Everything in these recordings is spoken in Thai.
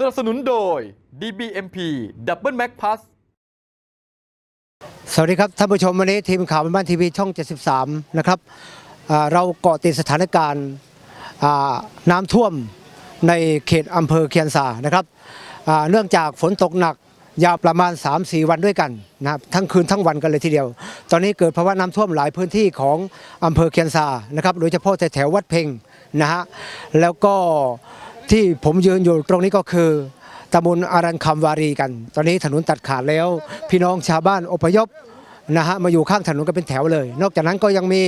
สนับสนุนโดย DBMP Double Mac Plus สวัสดีครับท่านผู้ชมวันนี้ทีมข่าวบ้านทีวีช่อง 73 นะครับอ่าเราเกาะติดสถานการณ์อ่าน้ำท่วมในเขตอำเภอเคียนซานะครับอ่าเนื่องจากฝนตกหนักยาวประมาณ 3-4 วันด้วยกันนะครับทั้งคืนทั้งวันกันเลยทีเดียว ตอนนี้เกิดภาวะน้ำท่วมหลายพื้นที่ของอำเภอเคียนซานะครับโดยเฉพาะแถวๆวัดเพ็งนะฮะแล้วก็ ที่ผมยืนอยู่ตรงนี้ก็คือตำบลอารันคำวารีกัน ตอนนี้ถนนตัดขาดแล้ว พี่น้องชาวบ้านอพยพนะฮะมาอยู่ข้างถนนกันเป็นแถวเลย นอกจากนั้นก็ยังมี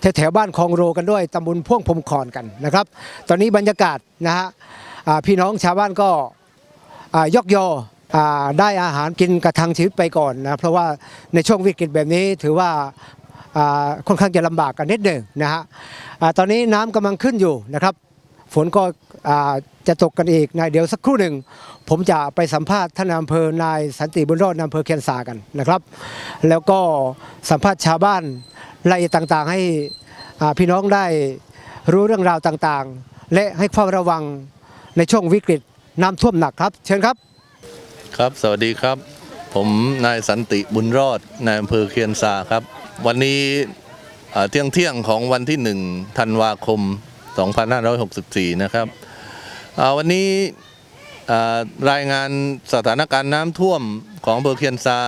แถวแถวๆบ้านคลองโรกันด้วยตำบลพ่วงพรมคอนกันนะครับ ตอนนี้บรรยากาศนะฮะพี่น้องชาวบ้านก็ยกยอได้อาหารกินกระทังชีวิตไปก่อนนะเพราะว่าในช่วงวิกฤตแบบนี้ถือว่าค่อนข้างจะลำบากกันนิดหนึ่งนะฮะตอนนี้น้ำกำลังขึ้นอยู่นะครับ ฝนก็จะตกกันอีกนะเดี๋ยวสักครู่หนึ่ง ผมจะไปสัมภาษณ์ท่านายอำเภอนายสันติบุญรอดอำเภอเคียนซากันนะครับ แล้วก็สัมภาษณ์ชาวบ้านรายละเอียดต่างๆ ให้พี่น้องได้รู้เรื่องราวต่างๆ และให้เฝ้าระวังในช่วงวิกฤตน้ำท่วมหนักครับ เชิญครับ ครับ สวัสดีครับ ผมนายสันติบุญรอดนายอำเภอเคียนซาครับ วันนี้เอ่อเที่ยงเที่ยงของวันที่หนึ่งธันวาคม 2564 นะครับวันนี้รายงานสถานการณ์น้ำท่วมของอำเภอเคียนซา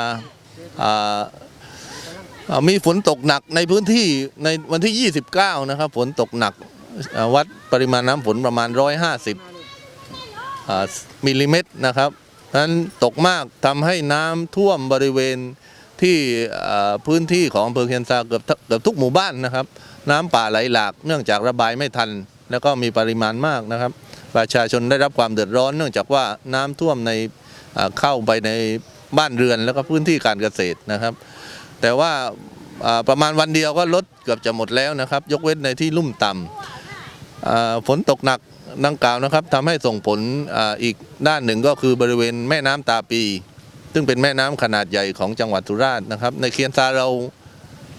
มีฝนตกหนักในพื้นที่ในวันที่ 29 นะครับ ฝนตกหนักวัดปริมาณน้ำฝนประมาณ 150มิลลิเมตรนะครับนั้นตกมากทำให้น้ำท่วมบริเวณที่พื้นที่ของอำเภอเคียนซาเกือบเกือบทุกหมู่บ้านนะครับ น้ำป่าไหลหลาก เนื่องจากระบายไม่ทัน แล้วก็มีปริมาณมากนะครับ ประชาชนได้รับความเดือดร้อน เนื่องจากว่าน้ำท่วมในเข้าไปในบ้านเรือนแล้วก็พื้นที่การเกษตรนะครับ แต่ว่าประมาณวันเดียวก็ลดเกือบจะหมดแล้วนะครับ ยกเว้นในที่ลุ่มต่ำฝนตกหนักดังกล่าวนะครับทำให้ส่งผลออีกด้านหนึ่งก็คือบริเวณแม่น้ำตาปี ซึ่งเป็นแม่น้ำขนาดใหญ่ของจังหวัดสุราษฎร์นะครับ ในเคียนซาเรา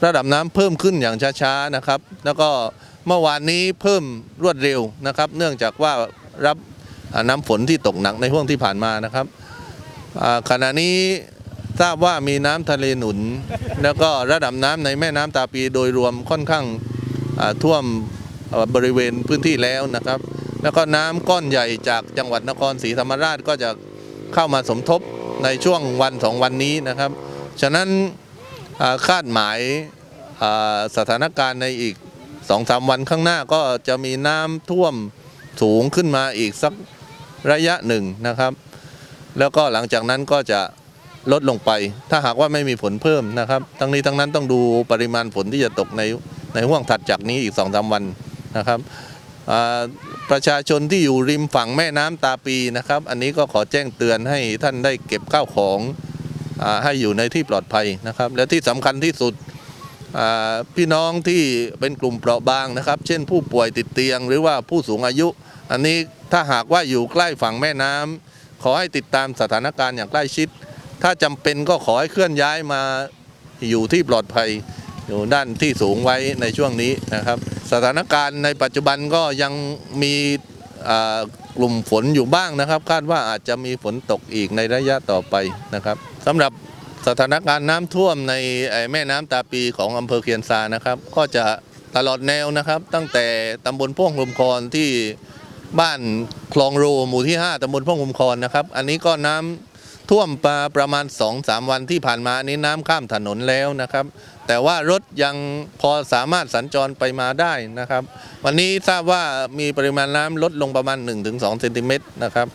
ระดับน้ำเพิ่มขึ้นอย่างช้าๆนะครับ แล้วก็เมื่อวานนี้เพิ่มรวดเร็วนะครับ เนื่องจากว่ารับน้ำฝนที่ตกหนักในห่วงที่ผ่านมานะครับขณะนี้ทราบว่ามีน้ำทะเลหนุน แล้วก็ระดับน้ำในแม่น้ำตาปีโดยรวมค่อนข้างท่วมบริเวณพื้นที่แล้วนะครับ แล้วก็น้ำก้อนใหญ่จากจังหวัดนครศรีธรรมราชก็จะเข้ามาสมทบในช่วงวันสองวันนี้นะครับ ฉะนั้น คาดหมายสถานการณ์ในอีกสองสามวันข้างหน้าก็จะมีน้ำท่วมสูงขึ้นมาอีกสักระยะหนึ่งนะครับ แล้วก็หลังจากนั้นก็จะลดลงไป ถ้าหากว่าไม่มีฝนเพิ่มนะครับ ทั้งนี้ทั้งนั้นต้องดูปริมาณฝนที่จะตกในในห่วงถัดจากนี้อีกสองสามวันนะครับประชาชนที่อยู่ริมฝั่งแม่น้ำตาปีนะครับ อันนี้ก็ขอแจ้งเตือนให้ท่านได้เก็บข้าวของ ให้อยู่ในที่ปลอดภัยนะครับ และที่สำคัญที่สุดพี่น้องที่เป็นกลุ่มเปราะบางนะครับ เช่นผู้ป่วยติดเตียง หรือว่าผู้สูงอายุ อันนี้ถ้าหากว่าอยู่ใกล้ฝั่งแม่น้ำขอให้ติดตามสถานการณ์อย่างใกล้ชิด ถ้าจำเป็นก็ขอให้เคลื่อนย้ายมาอยู่ที่ปลอดภัยอยู่ด้านที่สูงไว้ในช่วงนี้นะครับ สถานการณ์ในปัจจุบันก็ยังมี กลุ่มฝนอยู่บ้างนะครับ คาดว่าอาจจะมีฝนตกอีกในระยะต่อไปนะครับสำหรับสถานการณ์น้ำท่วมในแม่น้ำตาปีของอำเภอเคียนซานะครับ ก็จะตลอดแนวนะครับ ตั้งแต่ตำบลพ่วงลมคอนที่บ้านคลองโรหมู่ที่ 5ตำบลพ่วงลมคอนนะครับ อันนี้ก็น้ำ ท่วมมาประมาณ 2-3 วันที่ผ่านมานี้น้ำข้ามถนนแล้วนะครับ แต่ว่ารถยังพอสามารถสัญจรไปมาได้นะครับ วันนี้ทราบว่ามีปริมาณน้ำลดลงประมาณ 1-2เซนติเมตรนะครับ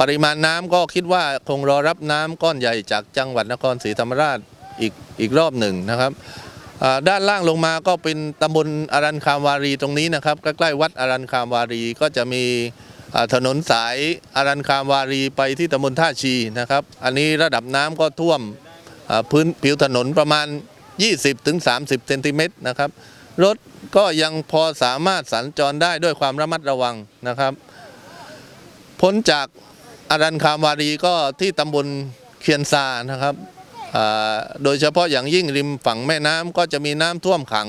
ปริมาณน้ำก็คิดว่าคงรอรับน้ำก้อนใหญ่จากจังหวัดนครศรีธรรมราชอีกอีกรอบหนึ่งนะครับด้านล่างลงมาก็เป็นตำบลอารันคามวารีตรงนี้นะครับใกล้ๆวัดอารันคามวารีก็จะมี ถนนสายอารันคามวารีไปที่ตำบลท่าชีนะครับ อันนี้ระดับน้ำก็ท่วมพื้นผิวถนนประมาณ 20-30เซนติเมตรนะครับ รถก็ยังพอสามารถสัญจรได้ด้วยความระมัดระวังนะครับ พ้นจากอารันคามวารีก็ที่ตำบลเคียนซานะครับ โดยเฉพาะอย่างยิ่งริมฝั่งแม่น้ำก็จะมีน้ำท่วมขัง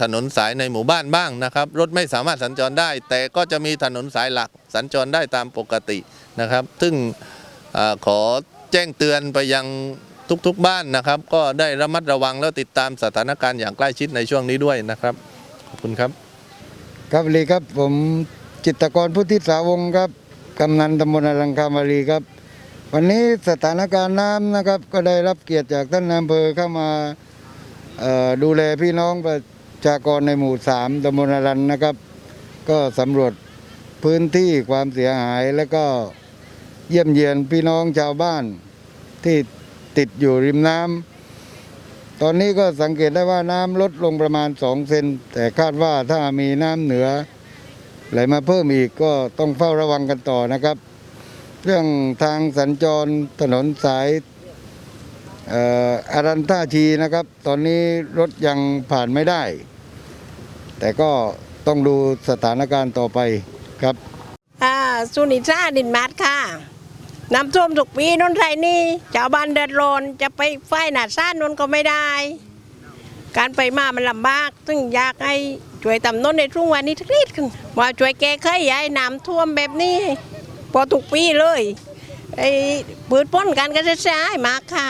ถนนสายในหมู่บ้านบ้างนะครับ รถไม่สามารถสัญจรได้ แต่ก็จะมีถนนสายหลักสัญจรได้ตามปกตินะครับ ซึ่งอขอแจ้งเตือนไปยังทุกๆบ้านนะครับ ก็ได้ระมัดระวังแล้วติดตามสถานการณ์อย่างใกล้ชิดในช่วงนี้ด้วยนะครับขอบคุณครับ ครับสวัสดีครับผมจิตกรพุทธิสาวงครับกำนันตำบลอลังคามารีครับ วันนี้สถานการณ์น้ำนะครับ ก็ได้รับเกียรติจากท่านอำเภอเข้ามา ดูแลพี่น้องประชากรในหมู่สามตำบลอรันนะครับ ก็สำรวจพื้นที่ความเสียหายแล้วก็เยี่ยมเยียนพี่น้องชาวบ้านที่ติดอยู่ริมน้ำตอนนี้ก็สังเกตได้ว่าน้ำลดลงประมาณ2เซนแต่คาดว่าถ้ามีน้ำเหนือไหลมาเพิ่มอีกก็ต้องเฝ้าระวังกันต่อนะครับ เรื่องทางสัญจรถนนสาย อ่ออารันท่าชีนะครับ ตอนนี้รถยังผ่านไม่ได้ แต่ก็ต้องดูสถานการณ์ต่อไปครับอ่าสุนิชาดินมัดค่ะน้ำท่วมทุกปีนนไทยนี่ชาวบ้านเดือดร้อนจะไปไฟหนาซ่านนนก็ไม่ได้ การไปมามันลำบาก ซึ่งอยากให้ช่วยตำนนในทุ่งวันนี้ทักนิดขึ้นว่าช่วยแก้ไขย้ายน้ำท่วมแบบนี้ พอทุกปีเลยไอ้ปืดป้นกันก็จะใช้มากค่ะ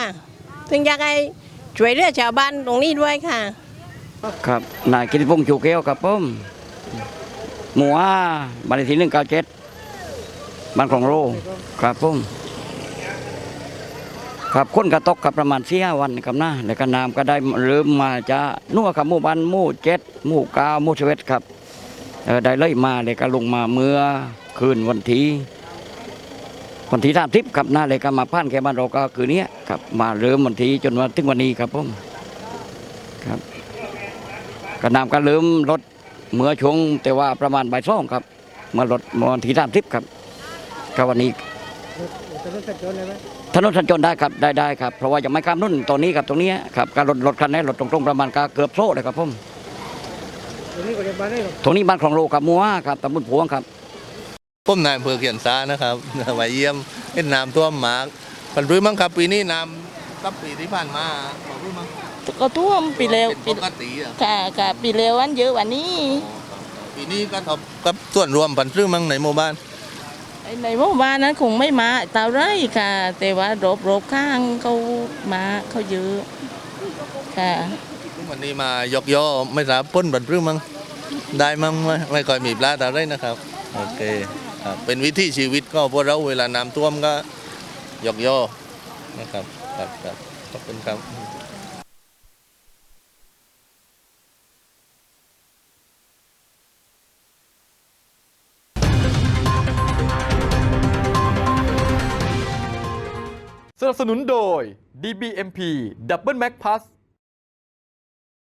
ซึ่งอยากให้ช่วยเหลือชาวบ้านตรงนี้ด้วยค่ะ ครับนายกิติพงษ์จูเกลครับผมหมู่ห้าบ้านเลขที่หนึ่งเก้าเจ็ดบ้านของโรครับผมครับคนกระตกครับประมาณสี่ห้าวันครับนะแล้วก็น้ำก็ได้เริ่มมาจะนัวครับหมู่บ้านหมู่เจ็ดหมู่เก้าหมู่สิบเอ็ดครับได้เลยมาเลยก็ลงมาเมื่อคืนวันที่ วันที่สามสิบครับนะเลยก็มาผ่านแค่บ้านเราก็คืนนี้ครับมาเริ่มวันที่จนมาถึงวันนี้ครับผมครับกระนำก็เริ่มลดเมื่อช่วงแต่ว่าประมาณบ่ายสองครับมาลดมาวันที่สามสิบครับก็วันนี้ถนนสัญจรได้ครับได้ได้ครับเพราะว่ายังไม่ข้ามนุ่นตอนนี้ครับตรงนี้ครับการรถรถคันนี้รถตรงๆประมาณก็เกือบโซ่เลยครับผมตรงนี้บ้านของโลกับมัวครับตำบลพวงครับ ผมนายอำเภอเขียนซานะครับมาเยี่ยมเห็นน้ำท่วมหมากปันรื้อมั้งครับปีนี้น้ำกับปีที่ผ่านมาขอรื้อมั้งก็ท่วมปีเร็วเป็นปกติอะค่ะค่ะปีเร็ววันเยอะกวันนี้ ปีนี้ก็ทบกับส่วนรวมปันรื้อมั้งในหมู่บ้านไอ้ในหมู่บ้านนั้นคงไม่มาเตาไรค่ะ แต่ว่ารบรบข้างเขามาเขาเยอะค่ะวันนี้มายกย่อไม่รับพ้นปันรื้อมั้งได้มั้งไม่ไม่ค่อยมีปลาอะไรนะครับโอเคครับ เป็นวิถีชีวิตก็พวกเราเวลาน้ำท่วมก็ยกย่อนะครับครับครับขอบคุณครับสนับสนุนโดย DBMP Double Mac Plus